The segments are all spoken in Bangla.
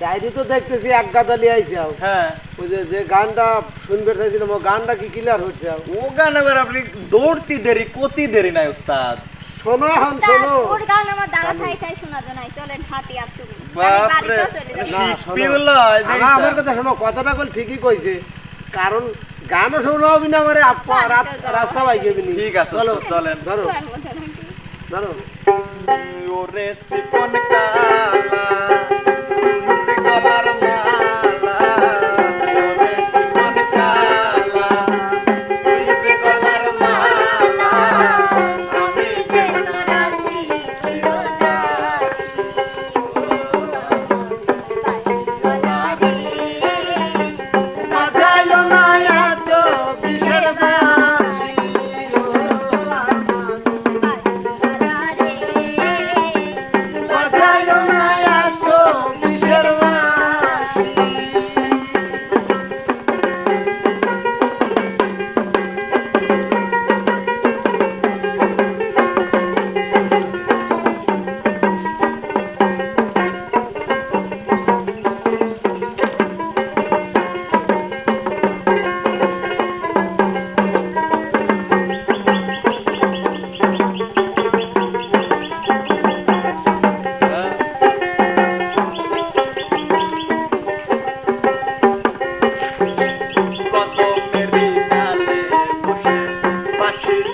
ডায়েরি তো দেখতেছি এক গাদা লিয়ে হ্যাঁ। ওই যে যে গানটা শুনবে চাইছিলাম ও গানটা কি ক্লিয়ার হচ্ছে ও গান আবার আপনি দৌড়তি দেরি কতি দেরি নাই উস্তাদ। শোনো এখন শোনো। ওর গান আমার দাঁড়া ঠাই ঠাই নাই। চলেন হাতি আর শুনি। আমার কথা কথাটা কল ঠিকই কইছে। কারণ গান শোনো রাস্তা বাইক ঠিক আছে ধরো। ধরো। ওরে সিপন কালা।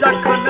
যখন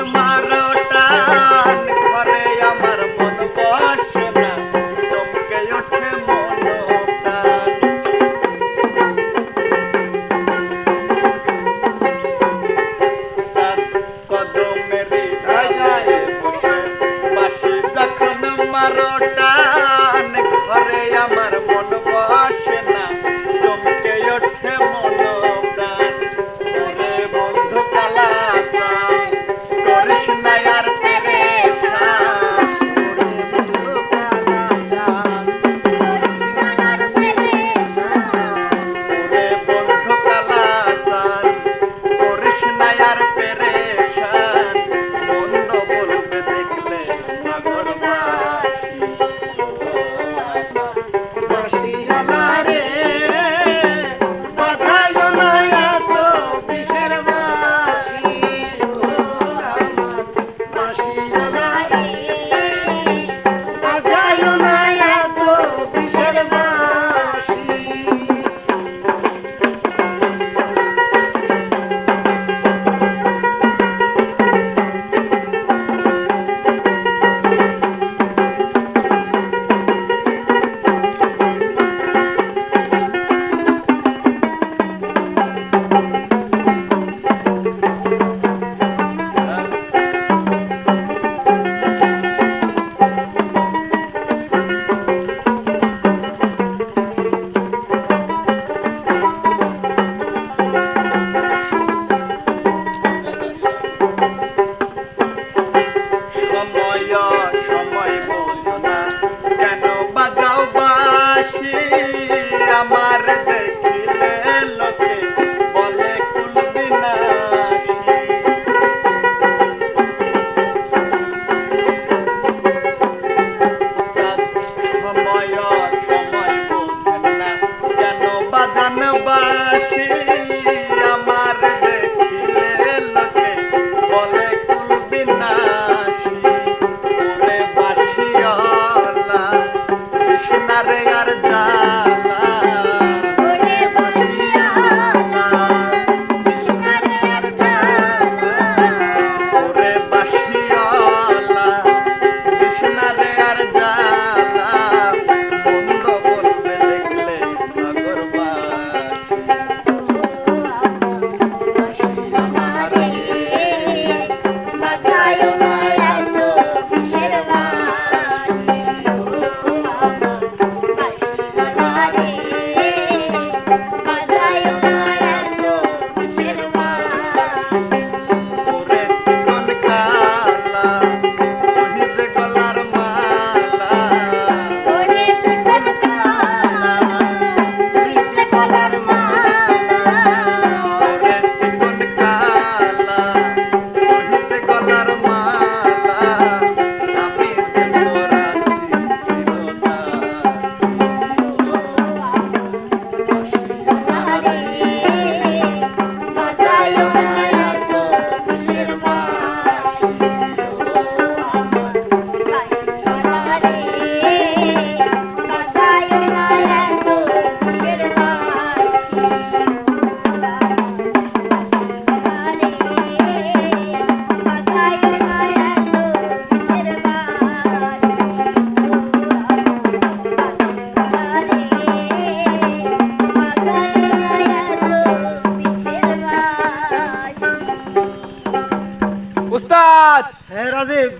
উস্তাদ হ্যাঁ রাজীব।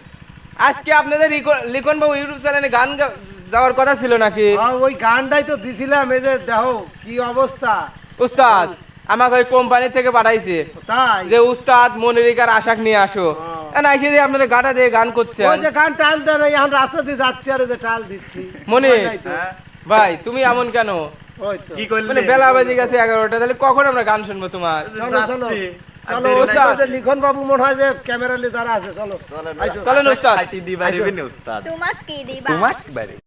আজকে আপনাদের লিখন বাবু ইউটিউব চ্যানেলে গান গা- যাওয়ার কথা ছিল নাকি? ওই গানটাই তো দিছিলাম এই যে দেখো কি অবস্থা। উস্তাদ আমাকে ওই কোম্পানি থেকে পাঠাইছে তাই? যে উস্তাদ মনিরিকার আশাক নিয়ে আসো। এখন এসে যে আপনারা গাটা দিয়ে গান করছেন। ওই যে গান টাল দেন এখন রাস্তা দিয়ে যাচ্ছি আর যে টাল দিচ্ছি। মনি। হয়। ভাই তুমি এমন কেন? কি করলে? মানে বেলা বাজে গেছে এগারোটা তাহলে কখন আমরা গান শুনব তোমার? চলো। ওস্তাদ। লিখন বাবু মনে হয় যে ক্যামেরা নিয়ে দাঁড়া আছে চলো। চলেন উস্তাদ তোমাক কি দিবা? তোমাক বাড়ি?